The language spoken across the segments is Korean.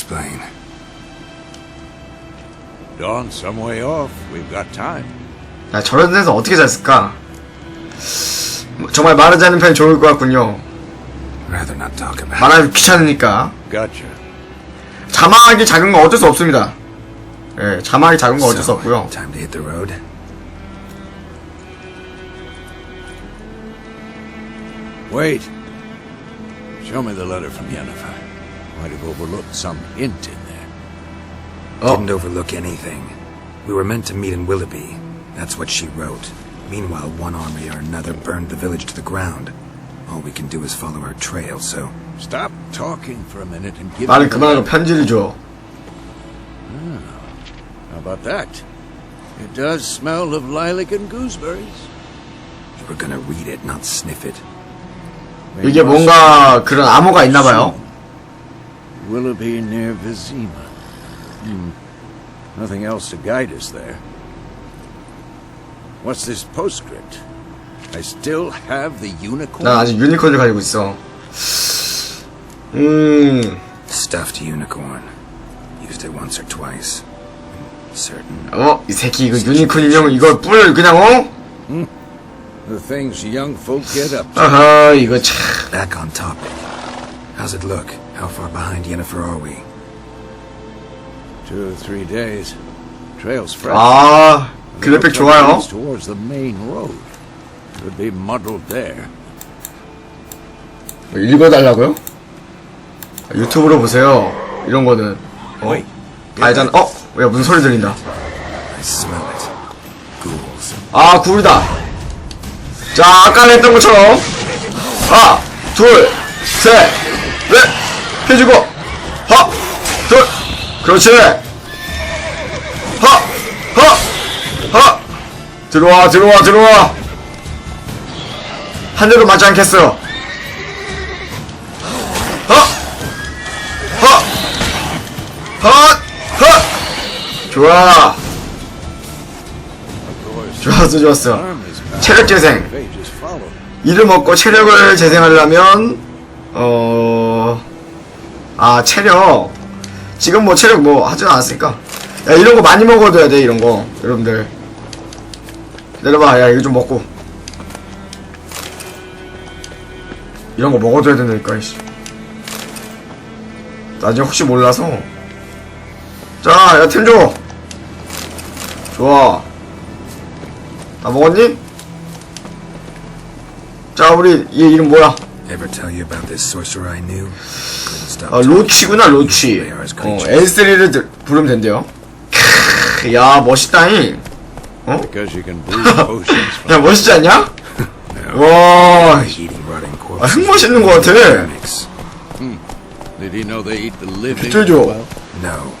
explain. Dawn's some way off. We've got time. 야, 저런 데서 어떻게 잤을까? 뭐, 정말 마르지 않는 편이 좋을 것 같군요. Rather not talk about. 말하기 귀찮으니까. Gotcha. 자막이 작은 건 어쩔 수 없습니다. 예, 자막이 작은 건 어쩔 수 없고요. time to hit the road. Wait. Show me the letter from Yennefer. Might have overlooked some hint in there. Oh. Didn't overlook anything. We were meant to meet in Willoughby. That's what she wrote. Meanwhile, one army or another burned the village to the ground. All we can do is follow her trail, so Stop talking for a minute and give 말을 me the 그만하고 letter. 편지를 줘. How about that? It does smell of lilac and gooseberries. you were gonna read it, not sniff it. They 이게 must 뭔가 그런 암호가 있나 봐요. Willoughby near Vizima. Hmm. Nothing else to guide us there. What's this postscript? I still have the unicorn. 난 아직 유니콘을 가지고 있어. 음, Stuffed unicorn. Used it once or twice. Certain. 어, 이 새끼 이거 유니콘 인형 이거 뿔 그냥 어? The things young folk get up to. 아하, 이거 참. Back on topic. How's it look? How far behind Yennefer are we? Two or three days. Trail's fresh. 아, The 그래픽 좋아요. Towards the main road. Could be muddled there. 뭐 읽어달라고요? 아, 유튜브로 보세요. 이런 거는. 어? 알잖아. 어? 야, 무슨 소리 들린다. 아, 굴이다. 자, 아까 했던 것처럼. 하나, 둘, 셋, 넷, 해주고. 하나, 둘, 그렇지. 하, 하, 하. 들어와, 들어와, 들어와. 한 대도 맞지 않겠어. 하, 하, 하, 하. 좋아. 좋았어, 좋았어. 체력 재생. 이를 먹고 체력을 재생하려면 어... 아 체력. 지금 뭐 체력 뭐 하진 않았으니까. 야 이런 거 많이 먹어둬야 돼 이런 거 여러분들. 내려봐. 야 이거 좀 먹고. 이런 거 먹어둬야 된다니까 이씨. 나중에 혹시 몰라서. 자 야 템 줘. 좋아. 다 먹었니? 자 우리 얘 이름 뭐야? Ever tell you about this sorcerer I knew? Couldn't stop 아, 로치구나 로치 어, L3를 들- 부르면 된대요 크으, 야 멋있다잉 어? Because you can brew potions from 야 멋있지 않냐? 와 eating rotting 아, corpses. 흥 멋있는 것 같아. Did he know they eat the living? Well, No.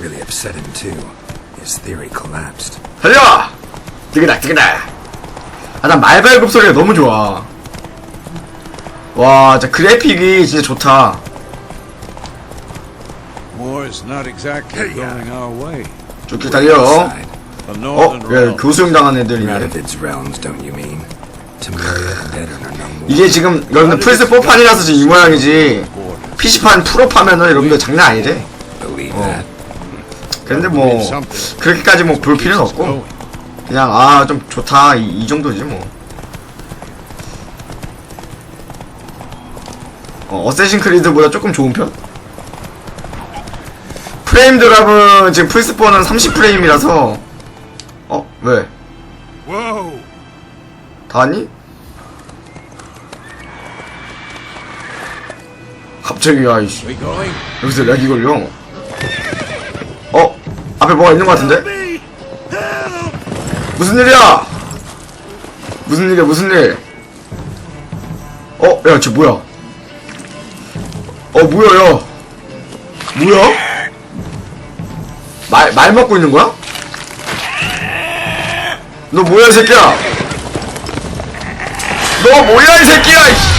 Really upset him too. His theory collapsed. 달려! 뜨기다 뜨기다 아난 말발굽 소리가 너무 좋아 와 진짜 그래픽이 진짜 좋다 war's not exactly going our way. 쭉쭉 달려 Side. The 어? realm. 교수형 당한 애들이네. 이게 지금 여러분들 플스 4판이라서 지금 이 모양이지 PC판 프로파면은 여러분들 장난 아니래 어. 근데 뭐 그렇게까지 뭐 볼 필요는 없고 그냥 아 좀 좋다 이, 이 정도지 뭐 어, 어쌔신 크리드보다 조금 좋은 편? 프레임 드랍은 지금 플스4는 30프레임이라서 어? 왜? Whoa! 다 왔니? 갑자기 아이씨? 여기서 렉이 걸려 어? 앞에 뭐가 있는 것 같은데? 무슨 일이야? 무슨 일이야, 무슨 일? 어, 야, 쟤 뭐야? 어, 뭐야, 야? 뭐야? 말, 말 먹고 있는 거야? 너 뭐야, 이 새끼야? 너 뭐야, 이 새끼야, 이씨!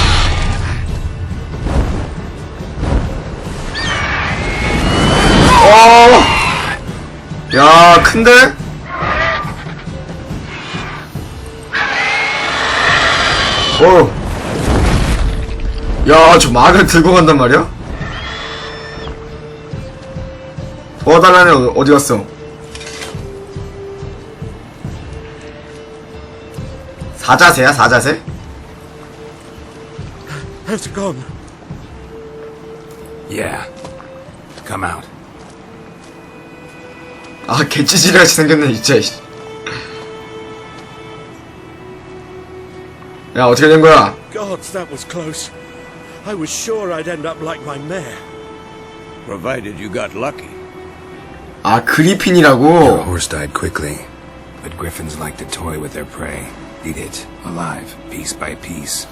어, 야, 큰데? 어. 야, 저 말을 들고 간단 말이야? 도와달라네 어- 어디 갔어? 사자세야 사자세? How's it gone? Yeah. Come out. 아 개찌질같이 생겼네 진짜 이씨. 야 어떻게 된 거야? Gods, that was close. I was sure I'd end up like my mare. Provided you got lucky. 아 Your 그리핀이라고? horse died quickly, but griffins like to toy with their prey. Eat it, alive, piece by piece.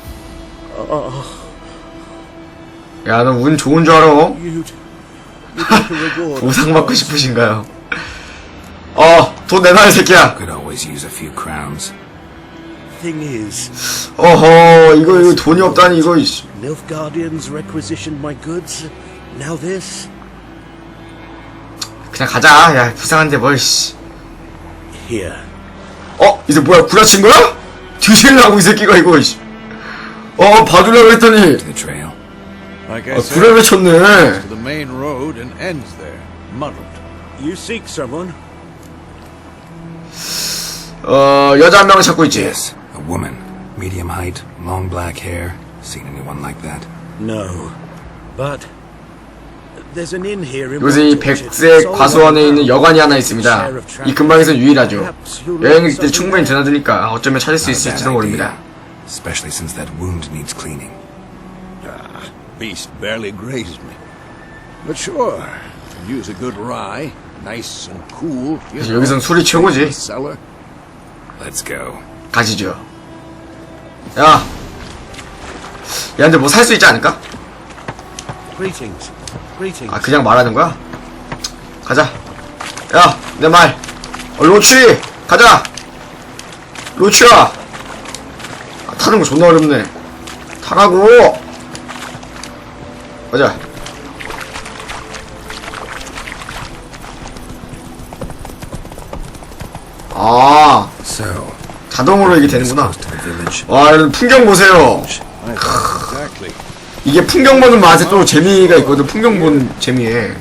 야 너 운 좋은 줄 알아? You'd, you'd like a reward. 보상 받고 싶으신가요? 어, 돈 내놔, 이 새끼야. Could always use a few crowns. Thing is, 어허, 이거, 이거 돈이 없다니, 이거, 이씨. Nilfgaardians requisitioned my goods. Now this. 그냥 가자. 야, 불쌍한데 뭘, 씨. Here. 어, 이제 뭐야, 구라친 거야? 뒤질라고, 이 새끼가, 이거, 이씨. 어, 봐주려고 했더니, The trail. Like I 아, said, 구라를 쳤네. to the main road and ends there, muddled. You seek someone? 어, 여자 한 명을 찾고 있지. Yes, a woman. Medium height, long black hair. Seen anyone like that? No. But there's an inn here in 요새 이. 백색 과수원에 있는. 여관이 하나 Share 있습니다. of 이. 근방에선 유일하죠. Perhaps you'll 여행객들 learn 충분히 드나드니까 어쩌면 찾을 수 있을지도 모릅니다. Especially since that wound needs cleaning. Ah, beast barely grazed me. But sure, use a good rye, nice and cool. 여기선 술이 최고지. cellar. Let's go. 가시죠. 야. 야, 근데 뭐살 수 있지 않을까? 아, 그냥 말하는 거야? 가자. 야, 내 말. 어, 로치! 가자! 로치야! 아, 타는 거 존나 어렵네. 타라고! 가자. 아, 자동으로 이게 되는구나. 와, 여러분 풍경 보세요. 이게 풍경 보는 맛에 또 재미가 있거든. 풍경 보는 재미에.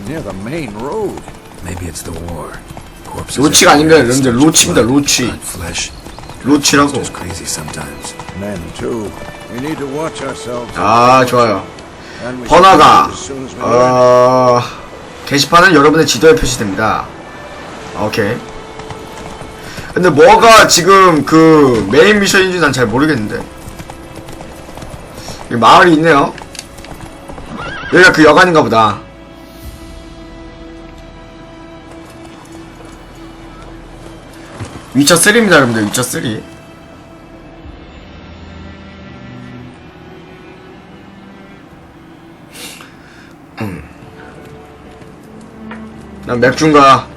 로치가 are 아닌가? covered in 여러분들 로치입니다, 로치. 로치라고. 아, 좋아요. 번화가. 어, 게시판은 여러분의 지도에 표시됩니다. 오케이. 근데 뭐가 지금 그 메인 미션인지 난 잘 모르겠는데. 여기 마을이 있네요. 여기가 그 여관인가 보다. 위쳐 3입니다, 여러분들. 위쳐 3. 난 맥주인가.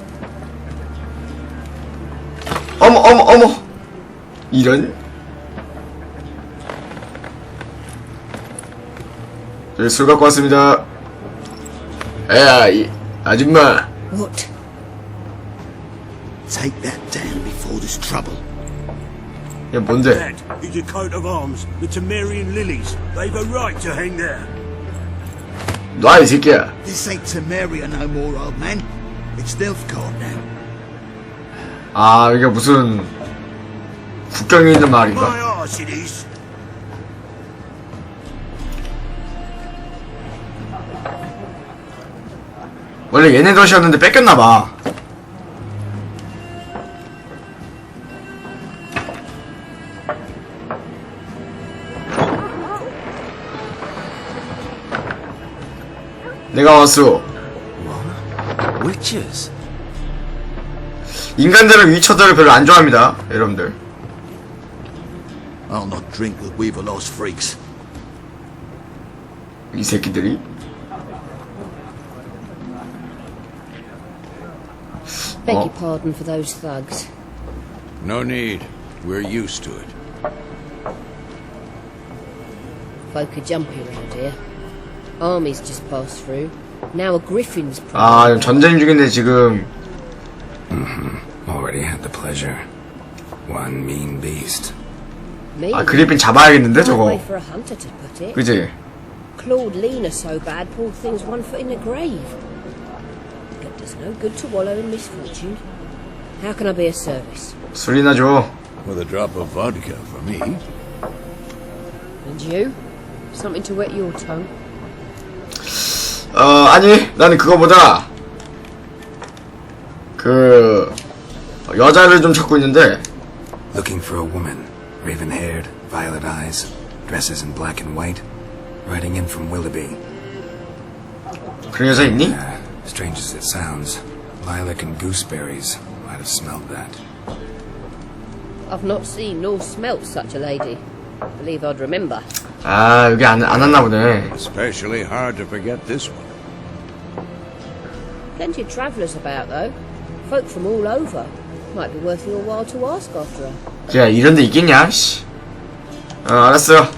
어머, 어머, 어머! 이런? 저기 술 갖고 왔습니다. 야, 이, 아줌마. What? Take that down before there's trouble. 얘 뭔데? That is a coat of arms, the Temerian lilies. They've a right to hang there. 놔, 이 새끼야. This ain't Temeria no more, old man. It's Nilfgaard now. 아, 이게 무슨, 국경에 있는 마을인가? My arse it is. 원래 얘네 덫이었는데 뺏겼나봐. 내가 왔어. 인간들은 위쳐들을 별로 안 좋아합니다, 여러분들. I'll not drink with Weaverlost freaks. 이 새끼들이. Beg Oh. your pardon for those thugs. No need. We're used to it. Folk are jumpy around here. Armies just passed through. Now a griffin's 아, prowling. 전쟁 중인데 지금 Already had the pleasure. One mean beast. Me? 아 그리핀 잡아야겠는데 Right way 저거. for a hunter to put it. 그지? Claude Lean are so bad, poor thing's one foot in the grave. But It's no good to wallow in misfortune. How can I be of service? 술이나 줘. With a drop of vodka for me. And you? Something to wet your tongue? 어, 아니, 나는 그거보다, 그, 여자를 좀 찾고 있는데, Looking for a woman. Raven haired, violet eyes, dresses in black and white. Riding in from Willoughby. 그런 여자 있니? Uh, strange as it sounds, lilac and gooseberries might have smelled that. I've not seen nor smelt such a lady. Believe I'd remember. 아, 여기 안, 안 왔나 보네. Especially hard to forget this one. Plenty of travellers about, though. Folk from all over. Might be worth your while to ask after her. 야, 이런 데 있겠냐, 씨. 어, 알았어요.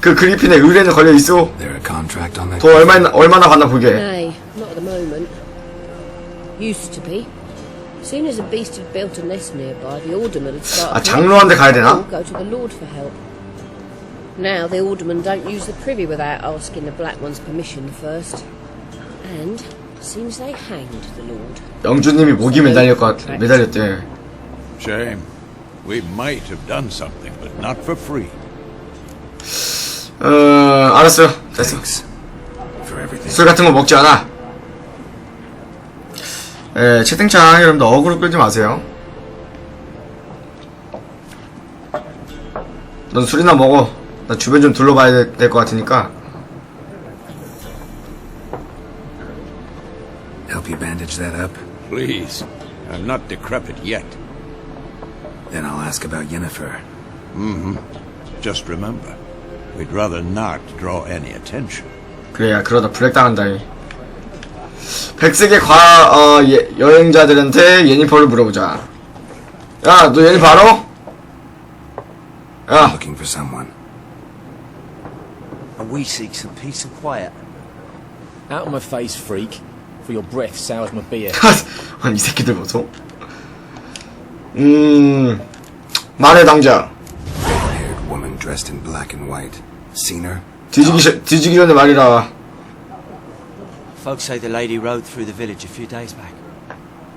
그 그리핀의 의뢰는 걸려 있어. There a contract on that? 돈 얼마, 얼마나 받나 보게. Nay, not at the moment. Used to be. Soon as a beast had built a nest nearby, the alderman had started. 아, 장로한테 가야 되나? Or go to the Lord for help. Now the aldermen don't use the privy without asking the black one's permission first. And seems they hanged the Lord. 영주님이 목이 매달릴 것 같아. 매달렸대. Shame. We might have done something, but not for free. 어, 알았어요. 됐어. Thanks for everything. 술 같은 거 먹지 않아. 예, 채팅창 여러분들 어그로 끌지 마세요. 넌 술이나 먹어. 나 주변 좀 둘러봐야 될 것 같으니까. Help you bandage that up? Please. I'm not decrepit yet. Then I'll ask about Yennefer. Just remember, we'd rather not draw any attention. 그래야 그러다 블랙 당한다. 이. 백색의 과 어, 예, 여행자들한테 예니퍼를 물어보자. 야, 너 예니퍼 알아? 야, Looking for someone. And we seek some peace and quiet. Out of my face, freak. For your breath sours my beer. 아니 이 새끼들 보소. 음, 말해 당장. Haired woman dressed in black and white. Seen her? 뒤지기 시- 뒤지기 전에 말이라. Folks say the lady rode through the village a few days back.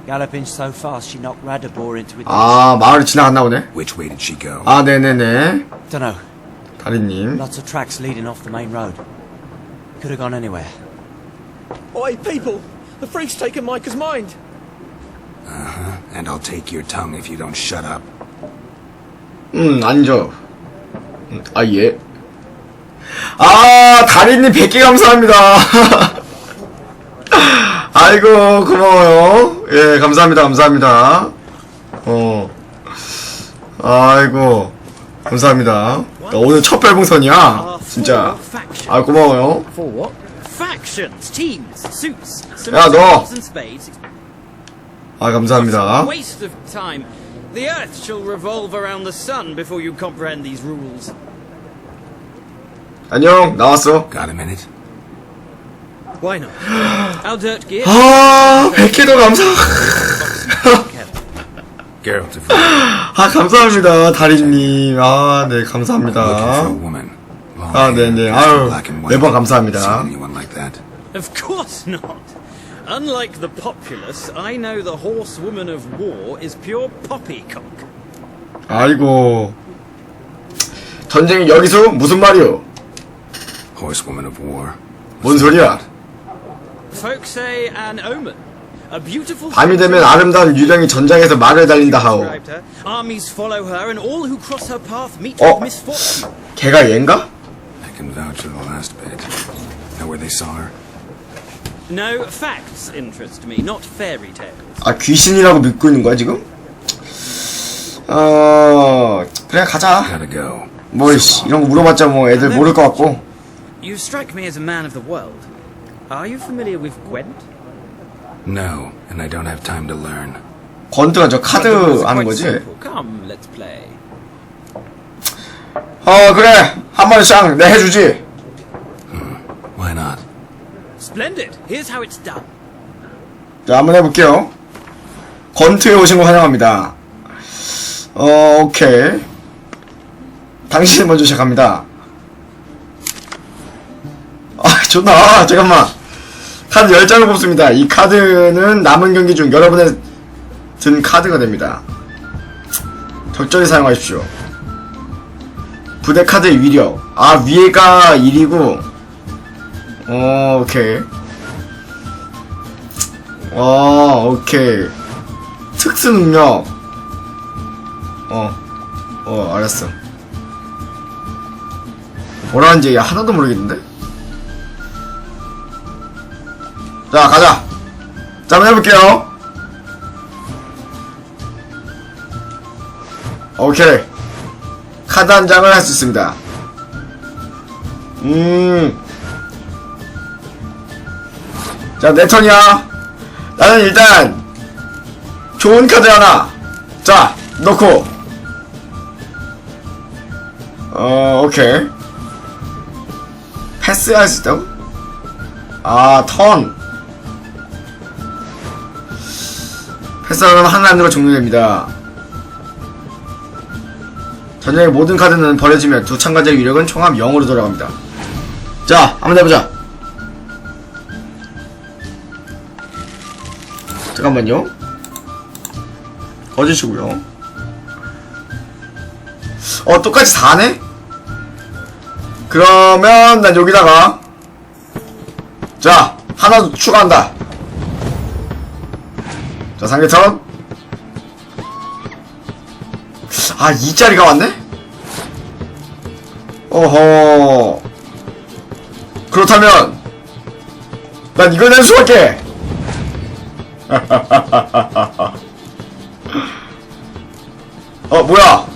Galloping so fast she knocked Radabor into a ditch. 아 마을을 지나갔나 보네. Which way did she go? 아 네네네. Dunno. 다리님. Lots of tracks leading off the main road. Could have gone anywhere. Oi, people! The freak's taken Micah's mind! And I'll take your tongue if you don't shut up. 음 앉아. 음, 아 예. 아 다리님 100개 감사합니다. 아이고 고마워요. 예 감사합니다 감사합니다. 어. 아이고 감사합니다. 야, 오늘 첫 별풍선이야. 진짜. 아 고마워요. 야, 너. 아 감사합니다. The earth shall revolve around the sun before you comprehend these rules. 안녕 나왔어. Got a minute? Why not? Our dirt gear. 아 100개도 감사. Geralt of Rivia. 아 감사합니다 다리님. 아네 Looking for a 감사합니다. woman. Long 아, hair, 네네. dressed in 아유, black and white. 매번 감사합니다. Seen anyone like that? Of course not. Unlike the populace, I know the horsewoman of war is pure poppycock. 아이고 전쟁이 여기서 무슨 말이오? Horsewoman of war. 뭔 소리야? Folk say an omen. A beautiful 밤이 되면 아름다운 유령이 전장에서 말을 달린다 하오. Armies follow her, and all who cross her path meet Oh. with misfortune. 걔가 얘인가? I can vouch for the last bit. Know where they saw her? No, facts interest me, not fairy tales. 아 귀신이라고 믿고 있는 거야 지금? 어 그래 가자. 뭐 씨, 이런 거 물어봤자 뭐 애들 모를 것 같고. You strike me as a man of the world. Are you familiar with Gwent? No, and I don't have time to learn. 권트가 저 카드 하는 거지? Come, let's play. 어 그래 한 번에 쌍내 해주지. Why not? Splendid. Here's how it's done. 자 한번 해볼게요. 권트에 오신 거 환영합니다. 어 오케이. 당신이 먼저 시작합니다. 존나 아, 잠깐만. 카드 10장을 뽑습니다. 이 카드는 남은 경기 중 여러분의 든 카드가 됩니다. 적절히 사용하십시오. 부대 카드의 위력. 아, 위에가 1이고. 어, 오케이. 어, 오케이. 특수 능력. 어, 어, 알았어. 뭐라는지 하나도 모르겠는데? 자, 가자. 자, 한번 해볼게요. 오케이. 카드 한 장을 할 수 있습니다. 음. 자, 내 턴이야. 나는 일단, 좋은 카드 하나. 자, 넣고. 어, 오케이. 패스할 수 있다고? 아, 턴. 패스하면 하나로 종료됩니다. 전쟁의 모든 카드는 버려지면 두 참가자의 위력은 총합 0으로 돌아갑니다. 자, 한번 해보자. 잠깐만요. 꺼주시고요. 어, 똑같이 4네? 그러면 난 여기다가 자, 하나 더 추가한다. 자, 상계턴. 아, 이 자리가 왔네? 어허. 그렇다면, 난 이걸 낼 수밖에! 어, 뭐야?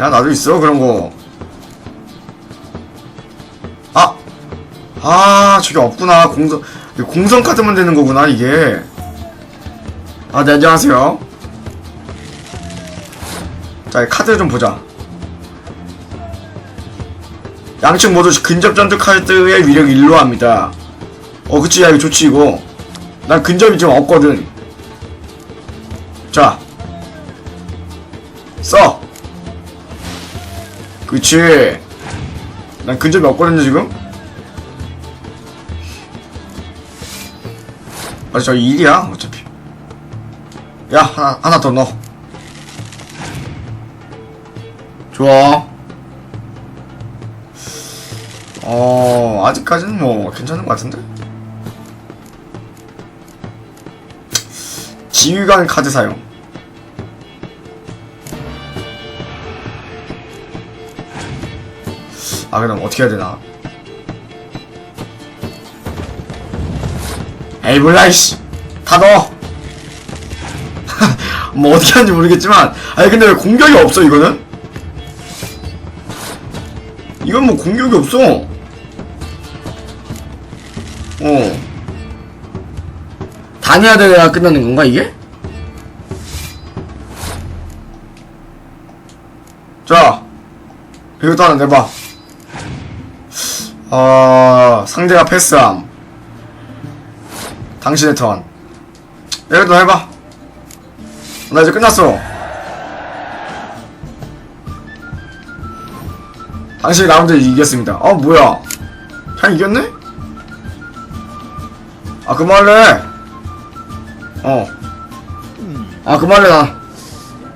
야, 나도 있어, 그런 거. 아! 아, 저게 없구나. 공성, 공 성 카드만 되는 거구나, 이게. 아, 네, 안녕하세요. 자, 카드 좀 보자. 양측 모두 근접 전투 카드의 위력 1로 합니다. 어, 그치, 야, 이거 좋지, 이거. 난 근접이 지금 없거든. 자. 써! 그치. 난 근접이 없거든요, 지금. 아, 저 1이야, 어차피. 야, 하나, 하나 더 넣어. 좋아. 어, 아직까지는 뭐, 괜찮은 것 같은데? 지휘관 카드 사용. 아, 그럼 어떻게 해야 되나? 에이, 몰라, 이씨. 다 넣어. 뭐, 어떻게 하는지 모르겠지만. 아니, 근데 왜 공격이 없어, 이거는? 이건 뭐 공격이 없어. 어. 다녀야 돼야 끝나는 건가, 이게? 자. 이것도 하나 내봐. 어, 상대가 패스함. 당신의 턴. 이것도 해봐. 나 이제 끝났어. 당신이 라운드 이겼습니다. 어, 뭐야. 그냥 이겼네? 아, 그만할래. 어. 아, 그만할래, 나.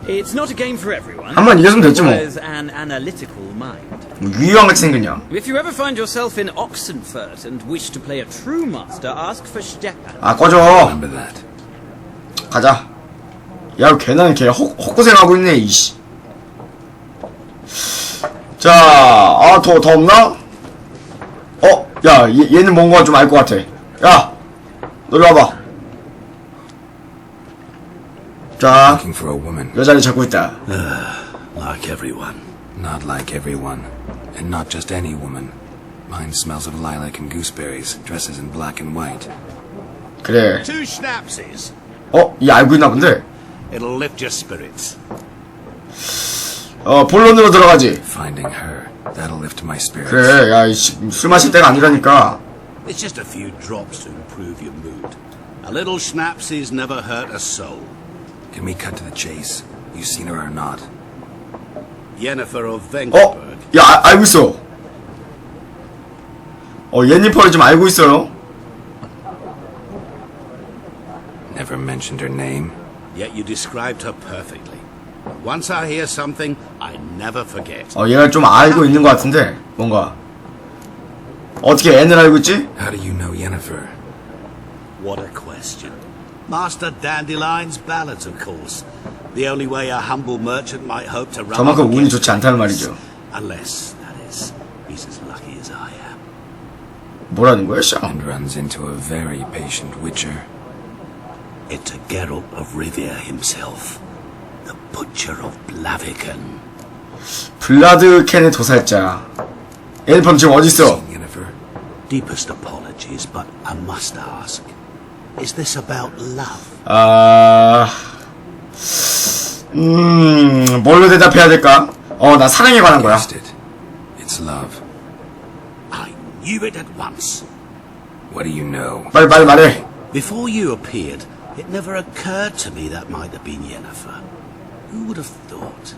It's not a game for everyone. 한 번 이겼으면 됐지, 뭐. Requires an analytical mind. 뭐 유희왕같이 생겼냐? If you ever find yourself in Oxenfurt and wish to play a true master, ask for Stepan. 아, 꺼져. Remember that. 가자. 야, 걔는 걔 헛, 헛고생하고 있네, 이씨. 자, 아, 더, 더 없나? 어, 야, 얘, 얘는 뭔가 좀 알 것 같아. 야, 놀러 와봐. 자, Looking for a woman. 여자를 찾고 있다. Like everyone. Not like everyone. And not just any woman. Mine smells of lilac and gooseberries, dresses in black and white. 그래. Two schnapsies. 어, 얘 알고 있나 본데? It'll lift your spirits. 어, 본론으로 들어가지. Finding her, that'll lift my spirits. 그래, 야, 이씨, 술 마실 때가 아니라니까. It's just a few drops to improve your mood. A little schnapsies never hurt a soul. Can we cut to the chase? You seen her or not? Yennefer of 어, Vengerberg. 야, 아, 알고 있어. 어 예니퍼를 좀 알고 있어요 Never mentioned her name. Yet you described her perfectly. Once I hear something, I never forget. 어 얘가 좀 알고 있는 것 같은데 뭔가 어떻게 애는 알고 있지? How do you know Yennefer? What a question. Master Dandelion's ballads, of course. The only way a humble merchant might hope to run up 저만큼 운이 against 좋지 않다는 말이죠 Unless, that is, he's as lucky as I am. 뭐라는 거야 샤 And runs into a very patient witcher. It's a Geralt of Rivia himself. The Butcher of Blaviken. 블라드 캔의 도살자 예니퍼는 지금 어딨어? Seen Yennefer? Deepest apologies, but I must ask. Is this about love? 아... 음... 뭘로 대답해야 될까? 어 나 사랑에 관한 거야 Guessed it. It's love. I knew it at once. What do you know? 빨리 빨리 말해 Before you appeared, it never occurred to me that might have been Yennefer. Who would have thought?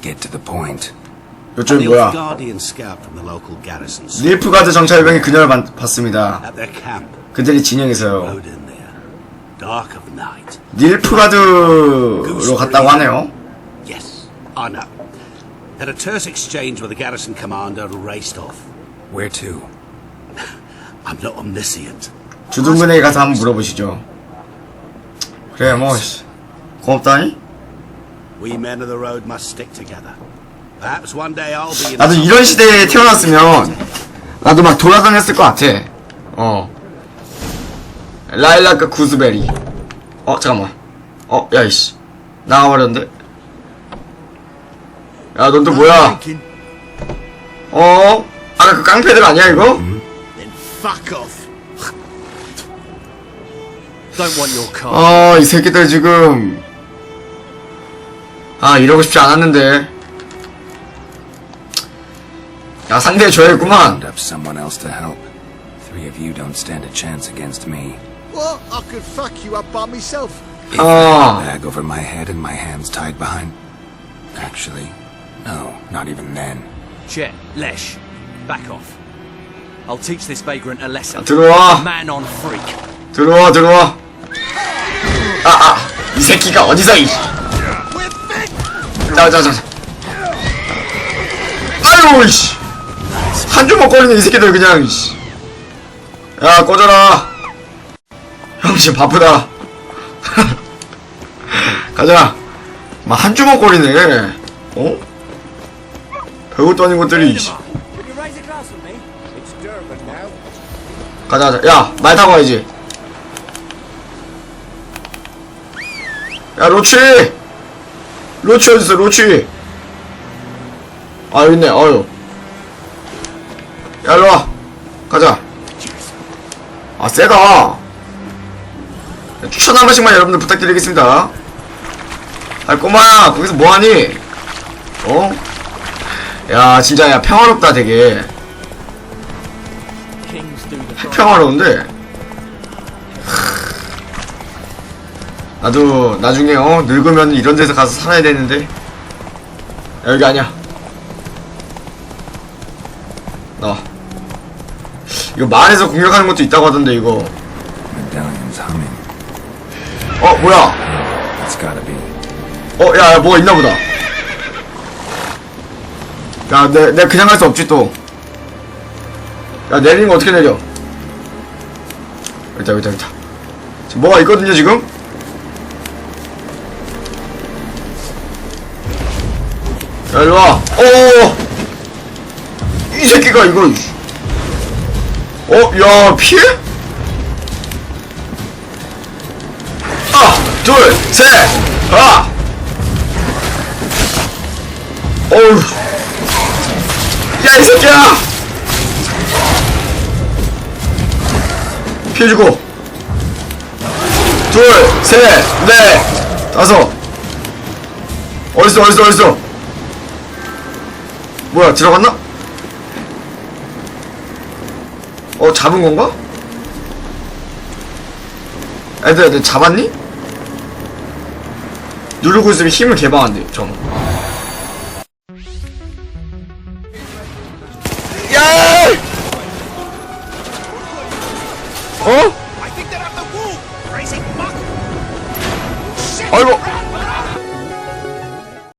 Get to the point. The 뭐야 Guardian scout from the local garrison 닐프가드 정찰병이 그녀를 만- 봤습니다 at their camp 그들이 진영에서요 rode in there. Dark of night. 닐프가드로 갔다고 하네요 Yes, I know. Had a terse exchange with the garrison commander and raced off. Where to? I'm not omniscient. 주둔군에게 가서 한번 물어보시죠 그래 뭐 씨. 고맙다니 We men of the road must stick together. Perhaps one day I'll be in 나도 이런 시대에 태어났으면 나도 막 돌아다녔을 것 같아. 어. 라일라크 구스베리. 어 잠깐만. 어 야 이씨. 나가버렸는데? 야 넌 또 뭐야? 어? 아까 그 깡패들 아니야 이거? Then fuck off. Don't want your car. 어, 이 새끼들 지금. 아, 이러고 싶지 않았는데. 야, 상대해줘야겠구만. Round up someone else to help. Three of you don't stand a chance against me. What? I could fuck you up by myself. If I Oh. had a bag over my head and my hands tied behind. Actually, no, not even then. Chet, Lesh, back off. I'll teach this vagrant a lesson. 들어와. Man on freak. 들어와, 들어와. 아, 아, 이 새끼가 어디서, 이. 자, 자, 자. 아유, 씨. 한 주먹 걸리는 이 새끼들 그냥, 씨. 야, 꺼져라. 형 지금 바쁘다. 가자. 막 한 주먹 걸리네. 어? 별것도 아닌 것들이, 씨. 가자, 가자. 야, 말 타고 가야지. 야, 로치! 로치 어딨어, 로치! 아, 여기 있네, 어유. 야, 일로와. 가자. 아, 세다. 네, 추천 한 번씩만 여러분들 부탁드리겠습니다. 아, 꼬마야, 거기서 뭐하니? 어? 야, 진짜, 야, 평화롭다, 되게. 평화로운데 나도 나중에 어 늙으면 이런 데서 가서 살아야 되는데 야, 여기 아니야 나 이거 마을에서 공격하는 것도 있다고 하던데 이거. 어 뭐야. 어야 뭐가 있나 보다. 야 내 내가 그냥 갈 수 없지 또 야 내리는 거 어떻게 내려? 여기다 여기다 여기다 지금 뭐가 있거든요 지금? 야 일로와. 어이 새끼가 이거 어 야 피해? 하나 둘셋 아 어우 야이 새끼야! 피해주고. 둘 셋 넷 다섯. 어딨어 어딨어 어딨어? 뭐야 들어갔나? 어 잡은 건가? 애들 애들 잡았니? 누르고 있으면 힘을 개방한대 저는